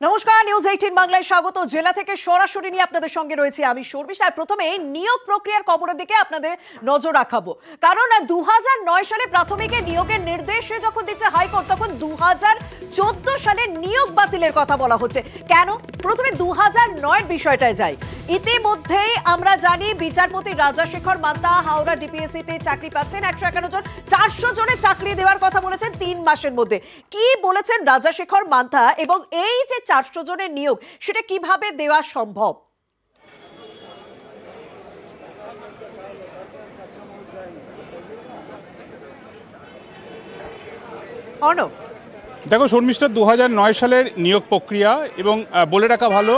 নমস্কার news eighteen বাংলায় স্বাগত। জেলা থেকে সরাসরি নিয়ে আপনাদের সঙ্গে রয়েছে আমি শর্মিষ্ঠা। আর প্রথমে নিয়োগ প্রক্রিয়ার খবরের দিকে আপনাদের নজর রাখাবো। কারণ দু সালে প্রাথমিকের নিয়োগের নির্দেশে যখন দিচ্ছে হাইকোর্ট, তখন দু চোদ্দ সালে নিয়োগ বাতিলের কথা বলা হচ্ছে। কেন? প্রথমে দু নয়ের বিষয়টায় যাই। ইতিমধ্যেই আমরা জানি বিচারপতি রাজাশেখর মান্তা হাওড়া ডিপিএসসি তে চাকরি পাচ্ছেন একশো একান্ন জন। চারশো জনের চাকরি দেওয়ার কথা বলেছেন তিন মাসের মধ্যে। কি বলেছেন রাজাশেখর মান্তা এবং এই যে চারশো জনের নিয়োগ, সেটা কীভাবে দেওয়া সম্ভব? দেখো শর্মিষ্ঠা দু নয় সালের নিয়োগ প্রক্রিয়া এবং বলে রাখা ভালো,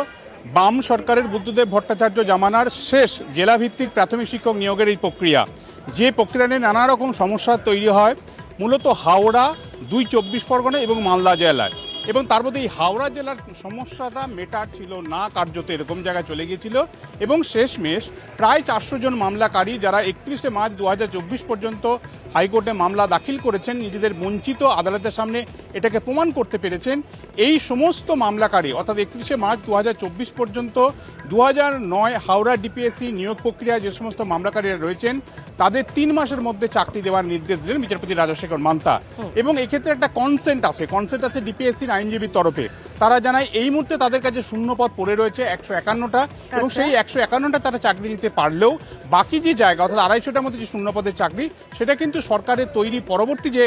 বাম সরকারের বুদ্ধদেব ভট্টাচার্য জামানার শেষ জেলাভিত্তিক প্রাথমিক শিক্ষক নিয়োগের এই প্রক্রিয়া। যে প্রক্রিয়া নিয়ে নানা রকম সমস্যা তৈরি হয়, মূলত হাওড়া, দুই চব্বিশ পরগনা এবং মালদা জেলায়। এবং তার মধ্যে এই হাওড়া জেলার সমস্যাটা মেটার ছিল না, কার্যত এরকম জায়গায় চলে গিয়েছিল। এবং শেষমেশ প্রায় চারশো জন মামলাকারী যারা একত্রিশে মার্চ দু হাজার চব্বিশ পর্যন্ত হাইকোর্টে মামলা দাখিল করেছেন নিজেদের বঞ্চিত আদালতের সামনে এটাকে প্রমাণ করতে পেরেছেন। এই সমস্ত মামলাকারী অর্থাৎ একত্রিশে মার্চ দু হাজার চব্বিশ পর্যন্ত দু নয় হাওড়া ডিপিএসসি নিয়োগ প্রক্রিয়ায় যে সমস্ত মামলাকারীরা রয়েছেন তাদের তিন মাসের মধ্যে চাকরি দেওয়ার নির্দেশ দিলেন বিচারপতি রাজশেখর মান্তা। এবং এক্ষেত্রে একটা কনসেন্ট আছে কনসেন্ট আছে ডিপিএসসির আইনজীবীর তরফে। তারা জানায় এই মুহূর্তে তাদের কাছে শূন্য পদ পড়ে রয়েছে একশো একান্নটা এবং আচ্ছা। সেই একশো একান্নটা তারা চাকরি নিতে পারলেও বাকি যে জায়গা অর্থাৎ আড়াইশোটার মধ্যে যে শূন্য পদের চাকরি সেটা কিন্তু সরকারের তৈরি পরবর্তী যে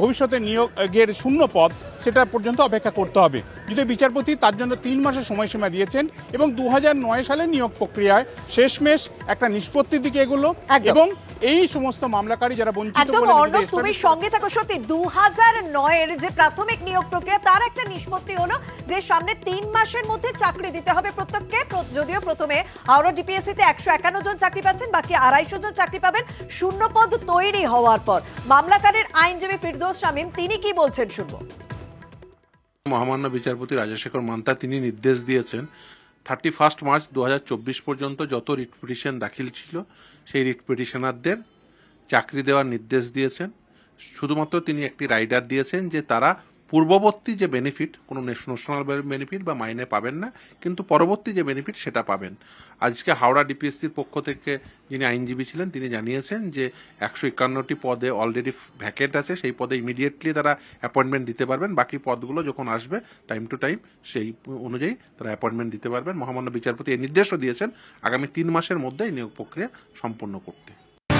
ভবিষ্যতে নিয়োগের শূন্য পদ সেটা পর্যন্ত অপেক্ষা করতে হবে যদি বিচারপতি তার জন্য তিন মাসের সময়সীমা দিয়েছেন এবং দু নয় সালের নিয়োগ প্রক্রিয়ায় শেষমেশ একটা নিষ্পত্তির দিকে এগুলো। এবং এই সমস্ত মামলাকারী যারা বঞ্চিত একদম বলে অর্ণব তুমি সঙ্গে থাকো সত্যি। দু হাজার নয়ের যে প্রাথমিক নিয়োগ প্রক্রিয়া তার একটা নিষ্পত্তি হলো যে সামনে তিন মাসের মধ্যে চাকরি দিতে হবে প্রত্যেককে। যদিও প্রথমে হাওড়া ডিপিএসসি তে একশো একান্ন জন চাকরি পাচ্ছেন বাকি আড়াইশো জন চাকরি পাবেন। শূন্য পদ তৈরি হওয়ার পর মামলাকারীর আইনজীবী ফিরদৌস শামীম তিনি কি বলছেন শুনব? মহামান্য বিচারপতি রাজশেখর মান্তা তিনি নির্দেশ দিয়েছেন থার্টি ফার্স্ট মার্চ দু হাজার চব্বিশ পর্যন্ত যত রিট পিটিশন দাখিল ছিল, সেই রিট পিটিশনারদের চাকরি দেওয়ার নির্দেশ দিয়েছেন। শুধুমাত্র তিনি একটি রাইডার দিয়েছেন যে তারা পূর্ববর্তী যে বেনিফিট কোনো ন্যাশনাল বেনিফিট বা মাইনে পাবেন না, কিন্তু পরবর্তী যে বেনিফিট সেটা পাবেন। আজকে হাওড়া ডিপিএসসির পক্ষ থেকে যিনি আইনজীবী ছিলেন, তিনি জানিয়েছেন যে একশো একান্নটি পদে অলরেডি ভ্যাকেট আছে, সেই পদে ইমিডিয়েটলি তারা অ্যাপয়েন্টমেন্ট দিতে পারবেন। বাকি পদগুলো যখন আসবে টাইম টু টাইম সেই অনুযায়ী তারা অ্যাপয়েন্টমেন্ট দিতে পারবেন। মহামান্য বিচারপতি এই নির্দেশও দিয়েছেন, আগামী তিন মাসের মধ্যে এই নিয়োগ প্রক্রিয়া সম্পন্ন করতে।